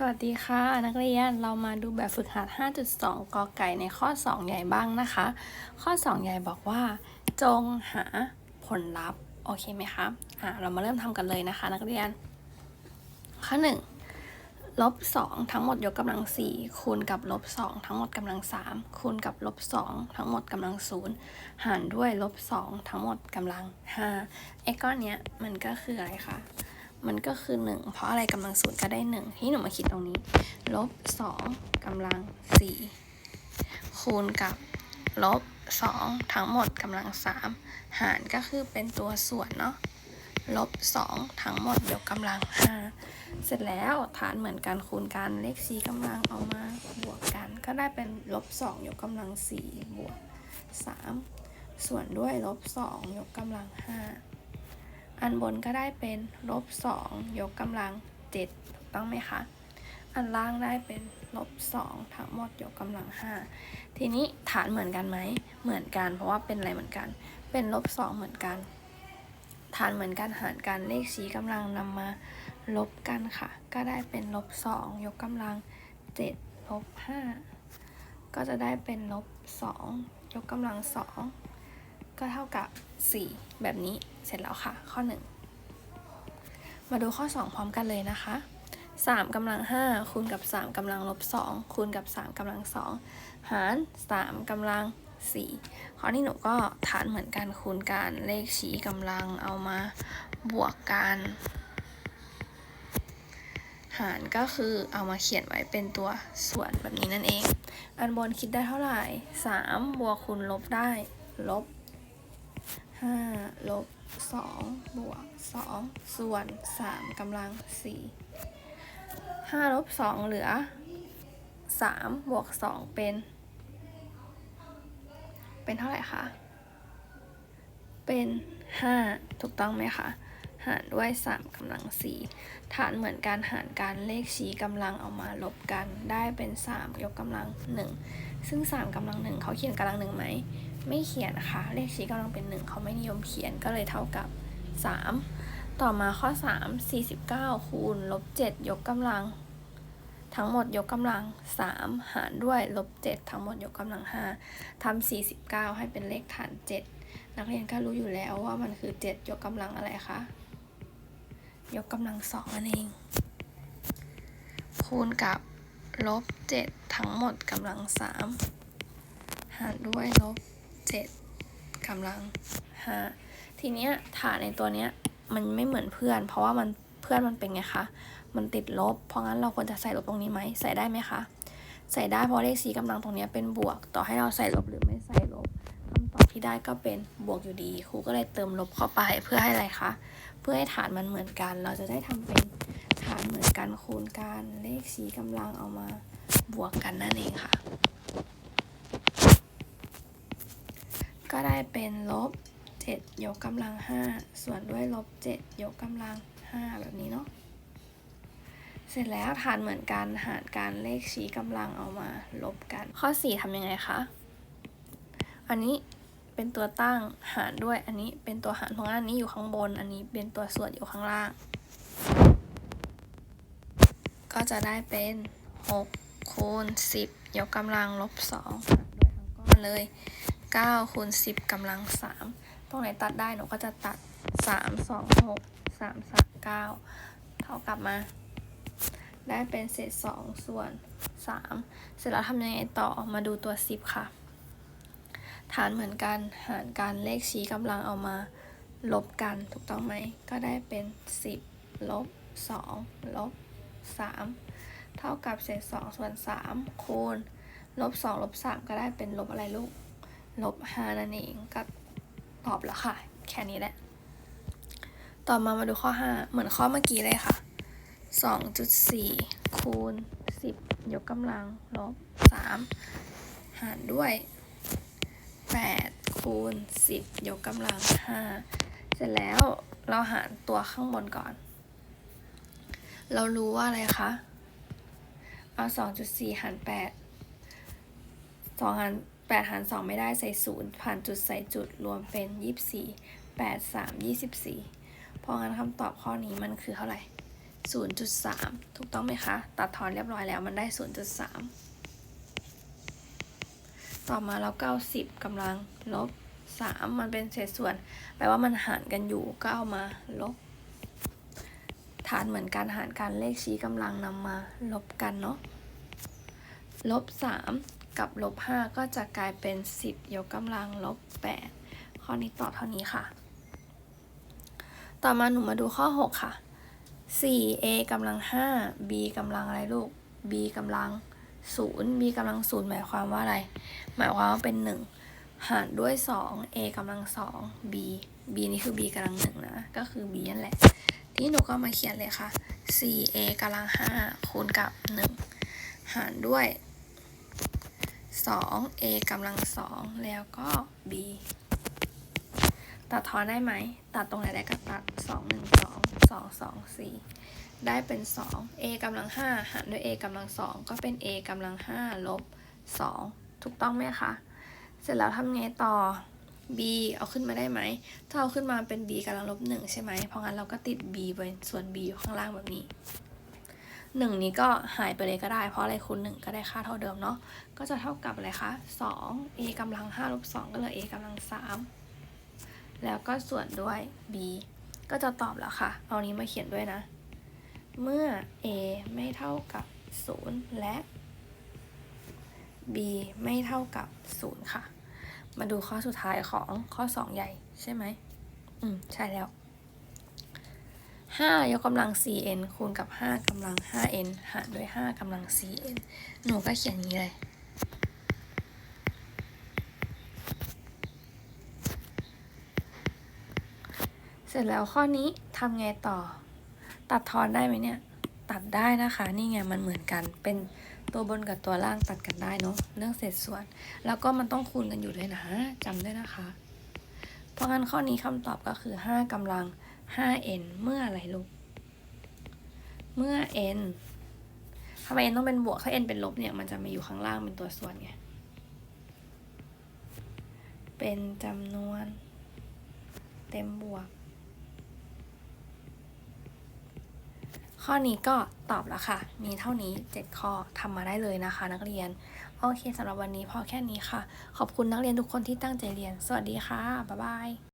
สวัสดีค่ะ นักเรียนเรามาดูแบบฝึกหัด 5.2 กอไก่ในข้อ 2 ใหญ่บ้างนะคะ ข้อ 2 ใหญ่บอกว่า จงหาผลลัพธ์โอเคไหมคะอะเรามาเริ่มทำกันเลยนะคะ นักเรียน ข้อ 1 ลบ 2 ทั้งหมดยกกำลัง 4 คูณกับลบ 2 ทั้งหมดกำลัง 3 คูณกับลบ 2 ทั้งหมดกำลัง 0 หารด้วยลบ 2 ทั้งหมดกำลัง5ไอ้ก้อนเนี้ยมันก็คืออะไรคะ มันก็คือ 1 เพราะอะไรกำลังศูนย์ก็ได้1ที่หนูมาคิดตรงนี้ ลบ2กำลัง 4 คูณกับลบ 2 ทั้งหมดกำลัง 3 หารก็คือเป็นตัวส่วนเนาะลบ 2 ทั้งหมดยกกำลัง 5 เสร็จแล้วฐานเหมือนกันคูณกันเลข4กำลังเอามาบวกกัน ก็ได้เป็นลบ 2 ยกกำลัง 4 บวก 3 ส่วนด้วยลบ 2 ยกกำลัง 5 อันบนก็ได้เป็นลบสองยกกำลังเจ็ดถูกต้องไหมคะ อันล่างได้เป็นลบสองทั้งหมดยกกำลังห้าทีนี้ฐานเหมือนกันไหม เหมือนกัน เพราะว่าเป็นอะไรเหมือนกัน เป็นลบสองเหมือนกัน ฐานเหมือนกันหารกันเลขชี้กำลังนำมาลบกันค่ะ ก็ได้เป็นลบสองยกกำลังเจ็ดลบห้าก็จะได้เป็นลบสองยกกำลังสองก็เท่ากับ4แบบนี้ เสร็จแล้วค่ะ ข้อ 1 มาดูข้อ 2 พร้อมกันเลยนะคะ 3กำลัง 5 คูณกับ 3กำลังลบ 2 คูณกับ 3กำลัง 2 หาร 3กำลัง 4 ข้อนี้หนูก็ฐานเหมือนกันคูณกันเลขชี้กำลังเอามาบวกกัน หารก็คือเอามาเขียนไว้เป็นตัวส่วนแบบนี้นั่นเอง อันบนคิดได้เท่าไหร่ 3 บวกคูณลบได้ ลบ ห้าลบสองบวกสองส่วนสามกำลังสี่ห้าลบสองเหลือสามบวกสองเป็น เป็นเท่าไหร่คะเป็นห้าถูกต้องไหมคะหารด้วยสามกำลังสี่ฐานเหมือนการหารการเลขชี้กำลังเอามาลบกันได้เป็นสามยกกำลังหนึ่ง ซึ่งสามกำลังหนึ่งเขาเขียนกำลังหนึ่งไหม ไม่เขียนนะคะ เลขชี้กำลังเป็นหนึ่งเขาไม่นิยมเขียนก็เลยเท่ากับ 3 ต่อมาข้อ 3 49 คูณลบ7ยกกำลัง ทั้งหมดยกกำลัง 3 หารด้วยลบ7ทั้งหมดยกกำลัง 5ทำ49 ให้เป็นเลขฐาน 7 นักเรียนก็รู้อยู่แล้วว่ามันคือ 7 ยกกำลังอะไรคะยกกำลัง2นั่นเอง คูณกับ ลบ7ทั้งหมดกำลัง3หารด้วยลบ7กำลัง5ทีเนี้ยฐานในตัวเนี้ยมันไม่เหมือนเพื่อน เพราะว่ามันเพื่อนมันเป็นไงคะ มันติดลบ เพราะงั้นเราควรจะใส่ลบตรงนี้ไหม ใส่ได้ไหมคะ ใส่ได้เพราะเลขสีกำลังตรงนี้เป็นบวก ต่อให้เราใส่ลบหรือไม่ใส่ลบคำตอบที่ได้ก็เป็นบวกอยู่ดี ครูก็เลยเติมลบเข้าไปเพื่อให้อะไรคะ เพื่อให้ฐานมันเหมือนกัน เราจะได้ทำเป็น ฐานเหมือนกันคูณกันเลขสีกำลังเอามาบวกกันนั่นเองค่ะ ก็ได้เป็นลบ 7 ยกกำลัง 5 ส่วนด้วยลบ 7 ยกกำลัง 5 แบบนี้เนาะเสร็จแล้วฐานเหมือนกันหารการเลขชี้กำลังเอามาลบกัน ข้อ 4ทำยังไงคะ อันนี้เป็นตัวตั้งหารด้วย อันนี้เป็นตัวหารเพราะอันนี้อยู่ข้างบน อันนี้เป็นตัวส่วนอยู่ข้างล่าง ก็จะได้เป็น6คูณ10 ยกกำลังลบ2หารด้วยทั้งก้อนเลย9คูณ10กำลัง 3 ตรงไหนตัดได้หนูก็จะตัด 3 2 6 3 3 9 เท่ากับมา ได้เป็นเศษ 2 ส่วน 3 เสร็จแล้วทำยังไงต่อมาดูตัว 10 ค่ะ ฐานเหมือนกันหารการเลขชี้กำลังเอามาลบกันถูกต้องไหม ก็ได้เป็น 10 ลบ 2 ลบ 3 เท่ากับเศษ2ส่วน 3 คูณลบ2ลบ3ก็ได้เป็นลบอะไรลูก ลบห้านั่นเองก็ตอบแล้วค่ะ แค่นี้แหละ ต่อมามาดูข้อ 5 เหมือนข้อเมื่อกี้เลยค่ะ 2.4 คูณ 10 ยกกำลังลบ 3 หารด้วย 8 คูณ 10 ยกกำลัง 5 เสร็จแล้วเราหารตัวข้างบนก่อน เรารู้ว่าอะไรคะ เอา2.4หาร8 2หารแปดหารสองไม่ได้ใส่ศูนย์ผ่านจุดใส่จุดรวมเป็นยี่สิบสี่แปดสามยี่สิบสี่เพราะงั้นคำตอบข้อนี้มันคือเท่าไหร่0.3ถูกต้องไหมคะ ตัดทอนเรียบร้อยแล้วมันได้0.3ต่อมาเราเก้าสิบกำลังลบ3มันเป็นเศษส่วน แปลว่ามันหารกันอยู่ก็เอามาลบ ฐานเหมือนการหารกันเลขชี้กำลังนำมาลบกันเนาะลบ 3 กับลบ 5 ก็จะกลายเป็น 10 ยกกำลังลบ 8 ข้อนี้ตอบเท่านี้ค่ะ ต่อมาหนูมาดูข้อ 6 ค่ะ 4a กำลัง 5 b กำลังอะไรลูก b กำลัง 0 b กำลัง 0 หมายความว่าอะไร หมายความว่าเป็น 1 หารด้วย 2 a กำลัง 2 b b นี่คือ b กำลัง 1 นะ ก็คือ b นั่นแหละ นี้หนูก็มาเขียนเลยค่ะ 4a กำลัง 5 คูณกับ 1 หารด้วย 2a กำลัง 2 แล้วก็ b ตัดทอนได้ไหม ตัดตรงไหนได้ก็ตัด 2 1 2 2 2 4 ได้เป็น 2 a กำลัง 5 หารด้วย a กำลัง 2 ก็เป็น a กำลัง 5 ลบ 2 ถูกต้องไหมคะ เสร็จแล้วทำไงต่อ b เอาขึ้นมาได้ไหม ถ้าเอาขึ้นมาเป็น b กำลังลบ1ใช่ไหม เพราะงั้นเราก็ติด b ไว้ส่วน b อยู่ข้างล่างแบบนี้1นี้ก็หายไปเลยก็ได้ เพราะอะไรคูณ1ก็ได้ค่าเท่าเดิมเนาะ ก็จะเท่ากับอะไรคะ2 a กำลัง5ลบ2ก็เหลือ a กำลัง3แล้วก็ส่วนด้วย b ก็จะตอบแล้วค่ะ เอานี้มาเขียนด้วยนะ เมื่อ a ไม่เท่ากับ 0 และ b ไม่เท่ากับ 0 ค่ะ มาดูข้อสุดท้ายของข้อ2ใหญ่ใช่ไหม อืม ใช่แล้ว5ยกกำลัง 4n คูณกับ5กำลัง 5n หารด้วย5กำลัง 4n หนูก็เขียนอย่างนี้เลย เสร็จแล้วข้อนี้ทำไงต่อ ตัดทอนได้ไหมเนี่ย ตัดได้นะคะ นี่ไงมันเหมือนกันเป็น ตัวบนกับตัวล่างตัดกันได้เนาะเรื่องเศษส่วน แล้วก็มันต้องคูณกันอยู่ด้วยนะจำด้วยนะคะ เพราะงั้นข้อนี้คำตอบก็คือ 5กำลัง 5n เมื่ออะไรลูก เมื่อ n ทำไม n ต้องเป็นบวกถ้า n เป็นลบเนี่ยมันจะมาอยู่ข้างล่างเป็นตัวส่วนไง เป็นจำนวน เต็มบวก ข้อนี้ก็ตอบแล้วค่ะ มีเท่านี้ 7 ข้อทำมาได้เลยนะคะ นักเรียน โอเคสำหรับวันนี้พอแค่นี้ค่ะ ขอบคุณนักเรียนทุกคนที่ตั้งใจเรียน สวัสดีค่ะ บ๊ายบาย